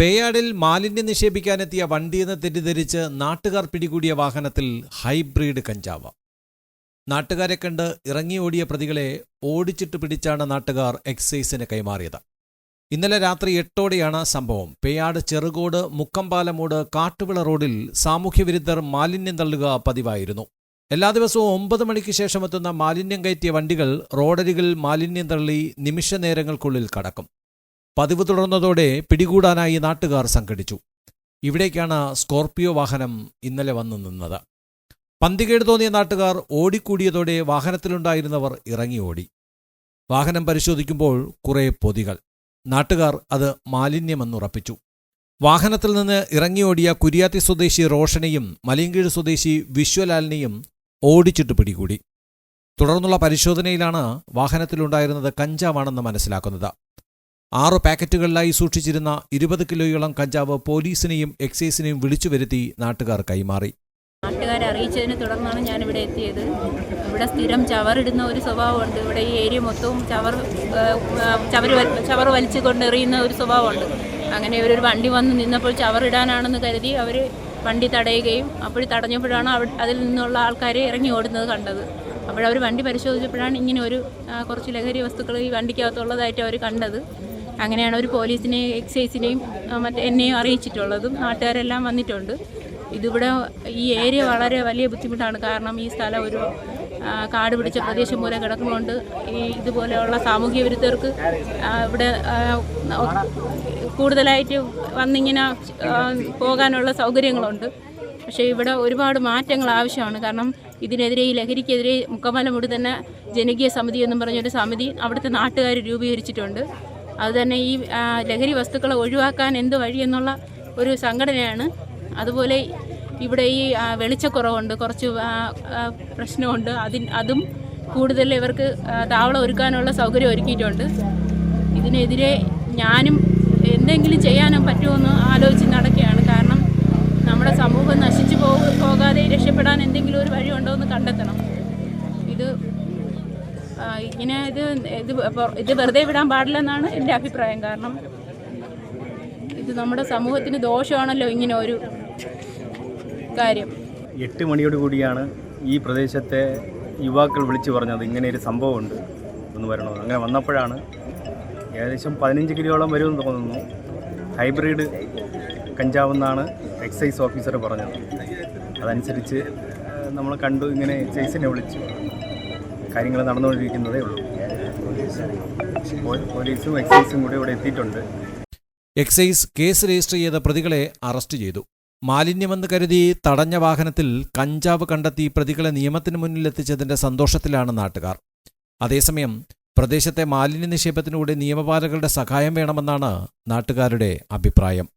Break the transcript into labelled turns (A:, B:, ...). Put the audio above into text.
A: പേയാടിൽ മാലിന്യം നിക്ഷേപിക്കാനെത്തിയ വണ്ടിയെന്ന് തെറ്റിദ്ധരിച്ച് നാട്ടുകാർ പിടികൂടിയ വാഹനത്തിൽ ഹൈബ്രിഡ് കഞ്ചാവ്. നാട്ടുകാരെ കണ്ട് ഇറങ്ങി ഓടിയ പ്രതികളെ ഓടിച്ചിട്ട് പിടിച്ചാണ് നാട്ടുകാർ എക്സൈസിന് കൈമാറിയത്. ഇന്നലെ രാത്രി എട്ടോടെയാണ് സംഭവം. പേയാട് ചെറുകോട് മുക്കമ്പാലമൂട് കാട്ടുവിള റോഡിൽ സാമൂഹ്യവിരുദ്ധർ മാലിന്യം തള്ളുക പതിവായിരുന്നു. എല്ലാ ദിവസവും ഒമ്പത് മണിക്ക് ശേഷം എത്തുന്ന മാലിന്യം കയറ്റിയ വണ്ടികൾ റോഡരികിൽ മാലിന്യം തള്ളി നിമിഷനേരങ്ങൾക്കുള്ളിൽ കടക്കും. പതിവ് തുടർന്നതോടെ പിടികൂടാനായി നാട്ടുകാർ സംഘടിച്ചു. ഇവിടേക്കാണ് സ്കോർപിയോ വാഹനം ഇന്നലെ വന്നു നിന്നത്. പന്തികേട് തോന്നിയ നാട്ടുകാർ ഓടിക്കൂടിയതോടെ വാഹനത്തിലുണ്ടായിരുന്നവർ ഇറങ്ങി ഓടി വാഹനം പരിശോധിക്കുമ്പോൾ കുറെ പൊതികൾ. നാട്ടുകാർ അത് മാലിന്യമെന്നുറപ്പിച്ചു. വാഹനത്തിൽ നിന്ന് ഇറങ്ങിയോടിയ കുര്യാത്തി സ്വദേശി റോഷനെയും മലയങ്കീഴ് സ്വദേശി വിശ്വലാലിനെയും ഓടിച്ചിട്ട് പിടികൂടി. തുടർന്നുള്ള പരിശോധനയിലാണ് വാഹനത്തിലുണ്ടായിരുന്നത് കഞ്ചാവാണെന്ന് മനസ്സിലാക്കുന്നത്. ആറു പാക്കറ്റുകളിലായി സൂക്ഷിച്ചിരുന്ന ഇരുപത് കിലോയോളം കഞ്ചാവ് പോലീസിനെയും എക്സൈസിനെയും വിളിച്ചു വരുത്തി നാട്ടുകാർ കൈമാറി.
B: നാട്ടുകാരെ അറിയിച്ചതിനെ തുടർന്നാണ് ഞാൻ ഇവിടെ എത്തിയത്. ഇവിടെ സ്ഥിരം ചവറിടുന്ന ഒരു സ്വഭാവമുണ്ട്. ഇവിടെ ഈ ഏരിയ മൊത്തവും ചവർ ചവർ ചവർ വലിച്ചു കൊണ്ടെറിയുന്ന ഒരു സ്വഭാവമുണ്ട്. അങ്ങനെ ഇവരൊരു വണ്ടി വന്ന് നിന്നപ്പോൾ ചവറിടാനാണെന്ന് കരുതി അവർ വണ്ടി തടയുകയും അപ്പോൾ തടഞ്ഞപ്പോഴാണ് അതിൽ നിന്നുള്ള ആൾക്കാരെ ഇറങ്ങി ഓടുന്നത് കണ്ടത്. അപ്പോഴവർ വണ്ടി പരിശോധിച്ചപ്പോഴാണ് ഇങ്ങനെ ഒരു കുറച്ച് ലഹരി വസ്തുക്കൾ ഈ വണ്ടിക്കകത്തുള്ളതായിട്ട് അവർ കണ്ടത്. അങ്ങനെയാണ് ഒരു പോലീസിനെയും എക്സൈസിനെയും മറ്റേ എന്നെയും അറിയിച്ചിട്ടുള്ളതും നാട്ടുകാരെല്ലാം വന്നിട്ടുണ്ട്. ഇതിവിടെ ഈ ഏരിയ വളരെ വലിയ ബുദ്ധിമുട്ടാണ്. കാരണം ഈ സ്ഥലം ഒരു കാട് പിടിച്ച പ്രദേശം പോലെ കിടക്കുന്നതുകൊണ്ട് ഈ ഇതുപോലെയുള്ള സാമൂഹ്യ വിരുദ്ധർക്ക് ഇവിടെ കൂടുതലായിട്ട് വന്നിങ്ങനെ പോകാനുള്ള സൗകര്യങ്ങളുണ്ട്. പക്ഷേ ഇവിടെ ഒരുപാട് മാറ്റങ്ങൾ ആവശ്യമാണ്. കാരണം ഇതിനെതിരെ ഈ ലഹരിക്കെതിരെ മുക്കമലമുടി തന്നെ ജനകീയ സമിതി എന്നും പറഞ്ഞൊരു സമിതി അവിടുത്തെ നാട്ടുകാർ രൂപീകരിച്ചിട്ടുണ്ട്. അതുതന്നെ ഈ ലഹരി വസ്തുക്കളെ ഒഴിവാക്കാൻ എന്ത് വഴിയെന്നുള്ള ഒരു സംഘടനയാണ്. അതുപോലെ ഇവിടെ ഈ വെളിച്ചക്കുറവുണ്ട് കുറച്ച് പ്രശ്നമുണ്ട്. അതിന് അതും കൂടുതൽ ഇവർക്ക് താവളം ഒരുക്കാനുള്ള സൗകര്യം ഒരുക്കിയിട്ടുണ്ട്. ഇതിനെതിരെ ഞാനും എന്തെങ്കിലും ചെയ്യാനും പറ്റുമെന്ന് ആലോചിച്ച് നടക്കുകയാണ്. കാരണം നമ്മുടെ സമൂഹം നശിച്ചു പോകാതെ രക്ഷപ്പെടാൻ എന്തെങ്കിലും ഒരു വഴിയുണ്ടോ എന്ന് കണ്ടെത്തണം. ഇങ്ങനെ ഇത് ഇത് ഇത് വെറുതെ വിടാൻ പാടില്ലെന്നാണ് എന്റെ അഭിപ്രായം. കാരണം ഇത് നമ്മുടെ സമൂഹത്തിന് ദോഷമാണല്ലോ ഇങ്ങനെ ഒരു കാര്യം.
C: എട്ട് മണിയോട് കൂടിയാണ് ഈ പ്രദേശത്തെ യുവാക്കൾ വിളിച്ചു പറഞ്ഞത്. ഇങ്ങനെ ഒരു സംഭവമുണ്ട്. എന്ന് വരണമെന്ന് അങ്ങനെ വന്നപ്പോഴാണ് ഏകദേശം പതിനഞ്ച് കിലോളം വരുമെന്ന് തോന്നുന്നു. ഹൈബ്രിഡ് കഞ്ചാവെന്നാണ് എക്സൈസ് ഓഫീസർ പറഞ്ഞത്. അതനുസരിച്ച് നമ്മൾ കണ്ടു ഇങ്ങനെ എക്സൈസിനെ വിളിച്ചു. കാര്യങ്ങൾ നടന്നുകൊണ്ടിരിക്കുന്നതേ ഉള്ളൂ. പോലീസും എക്സൈസും കൂടി ഇവിടെ എത്തിയിട്ടുണ്ട്.
A: എക്സൈസ് കേസ് രജിസ്റ്റർ ചെയ്ത പ്രതികളെ അറസ്റ്റ് ചെയ്തു. മാലിന്യമെന്ന് കരുതി തടഞ്ഞ വാഹനത്തിൽ കഞ്ചാവ് കണ്ടെത്തി പ്രതികളെ നിയമത്തിന് മുന്നിലെത്തിച്ചതിന്റെ സന്തോഷത്തിലാണ് നാട്ടുകാർ. അതേസമയം പ്രദേശത്തെ മാലിന്യ നിക്ഷേപത്തിനൂടെ നിയമപാലകരുടെ സഹായം വേണമെന്നാണ് നാട്ടുകാരുടെ അഭിപ്രായം.